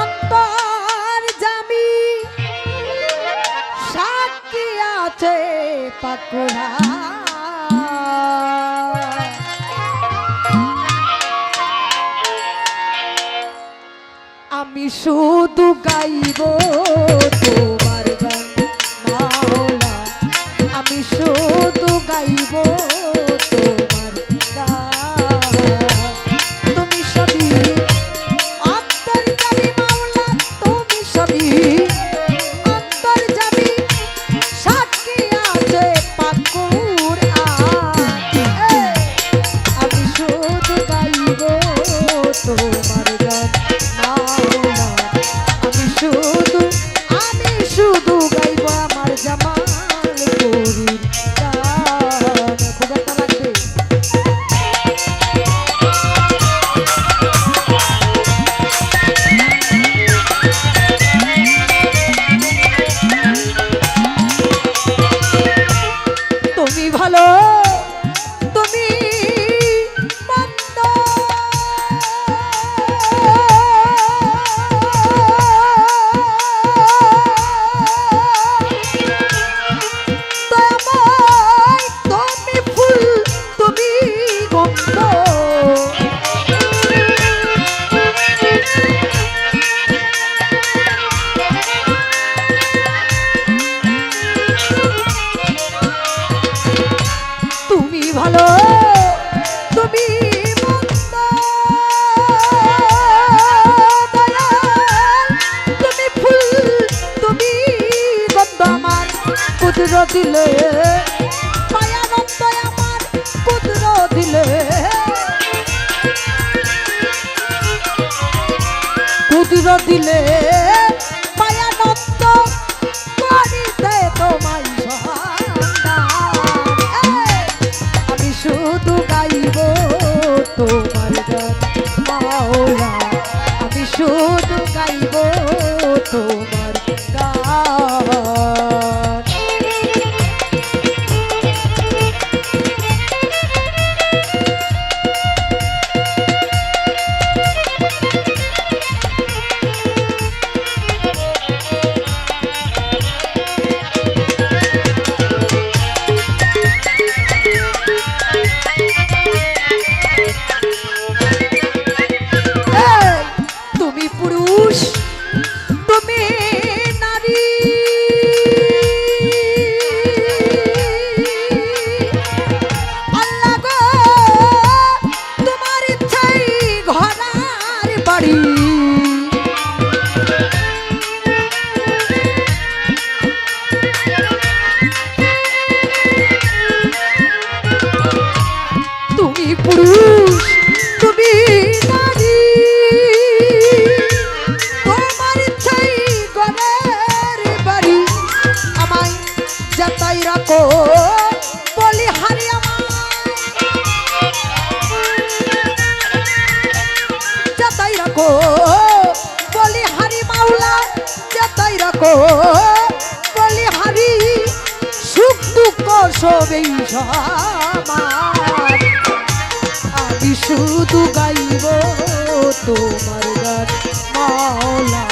অন্তর জামি সাক্ষী আছে পাকুড়া। আমি শুধু গাইব তোমার গান মাওলা। আমি শুধু গাইব ভালো রাখো। বলি, হারি মাওলা যেতাই রাখো। বলি, হারি, সুখ দুঃখ সবেই সমান আমি শুধু গাইব তোমার গান, মাওলা।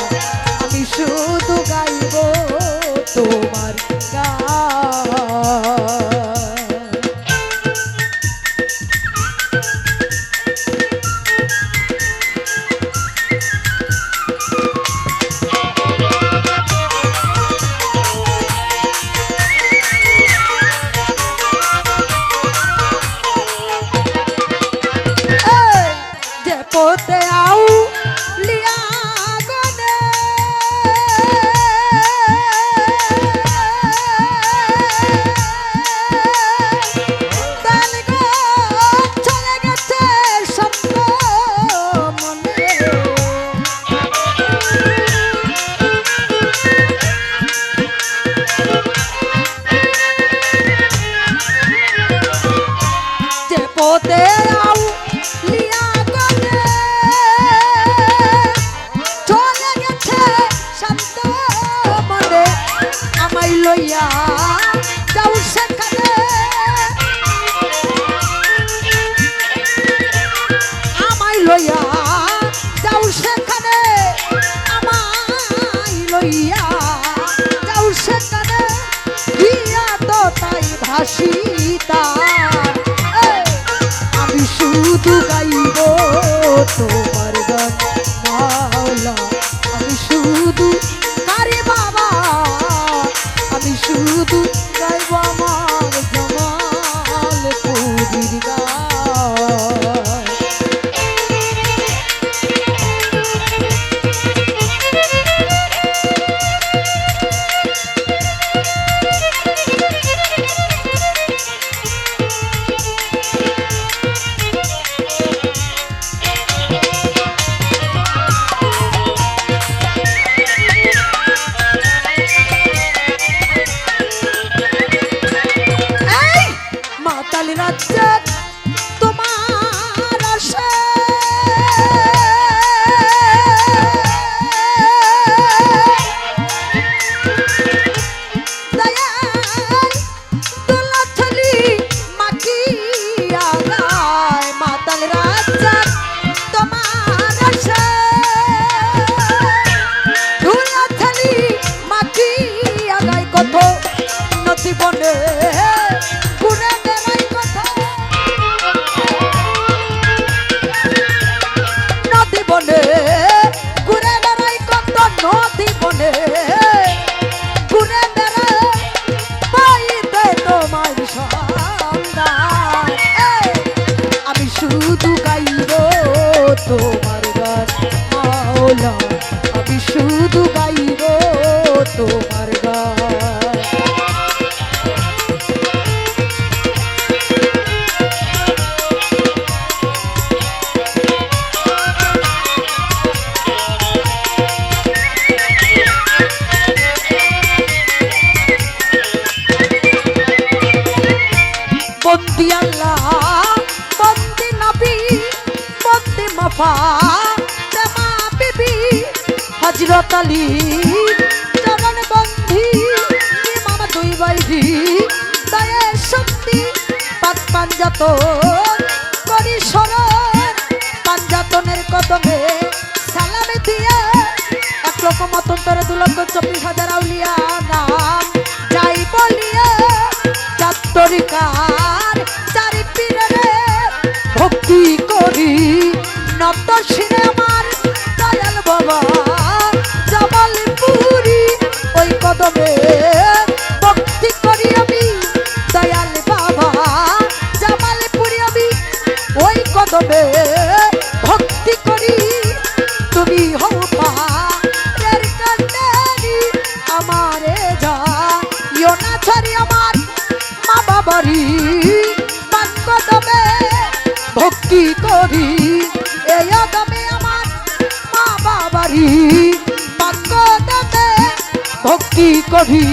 হাসি তার আমি শুধু গাইব তোমার নদী ঘুরে বেড়াই কথা। নদী বনে ঘুরে বেড়াই কত নদী বনে। ঘুরে বেড়াই পাইতে তোমার সন্ধান। আমি শুধু গাইব তোমার গান। মাওলা আমি শুধু গাইব তোমার তেমা বিবি হজরত আলী, চরণ বন্ধি, ইমাম দুই বাইজি দয়ে শক্তি পাক পাঞ্জাতন করি শরণ পাঞ্জাতনের কদমে সালামে দিয়ে, এক লক্ষ মতন্তরে দু লক্ষ চব্বিশ হাজার করি। মা ভক্তি করি।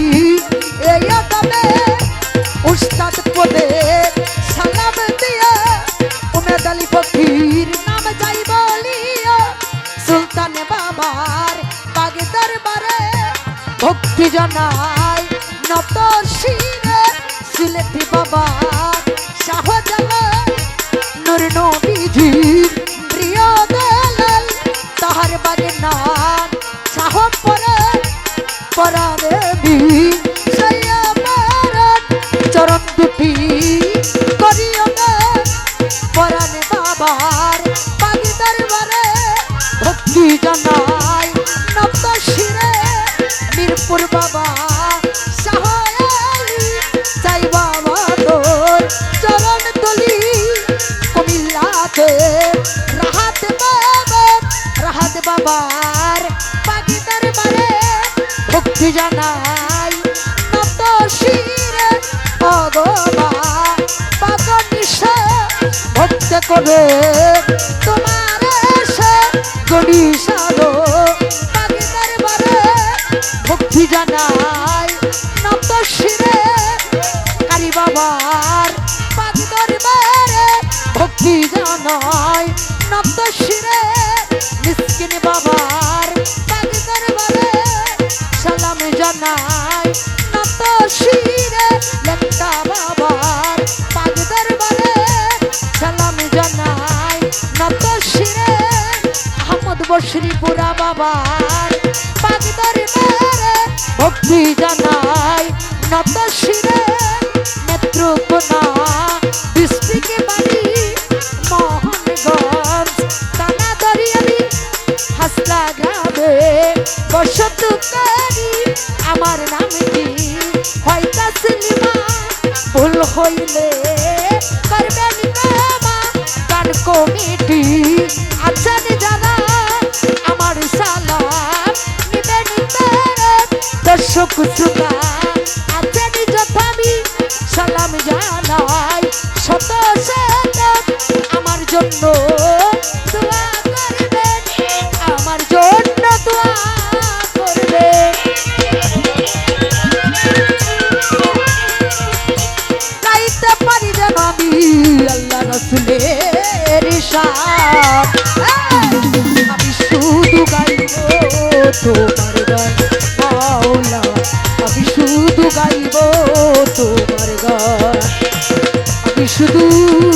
উস্তাদ পদে সালাম দিয়ে উমেদ আলী ফকির নাম যাই বলিয়া সুলতান বাবার বাগে দরবারে ভক্তি জানাই। নত শিরে সিলেটি বাবা শাহজালাল নূর নবীজির প্রিয় দলাল তাহার বাগে নাম শাহ পরে পরাদেবী। চরণ দুটি করিও গান পরাণে বাবার পাগি দরবারে ভক্তি জানাই নব্দ মিরপুর বাবা ভক্তি জানাই নব্দ শিরে অগমা পাগনিশা ভক্ত করে। তোমার দরবারে ভক্তি জানাই নব্দ শিরে কারি বাবার দরবারে ভক্তি জানাই নব্দ শিরে মিসকিন বাবার সালাম নত শিরে লেখা বাবার পাগ দরবারে সালাম জানাই। নত শিরে আহমদ বশরিপুরা বাবার পাগ দরবারে ভক্তি জানাই। নত শিরে শুধু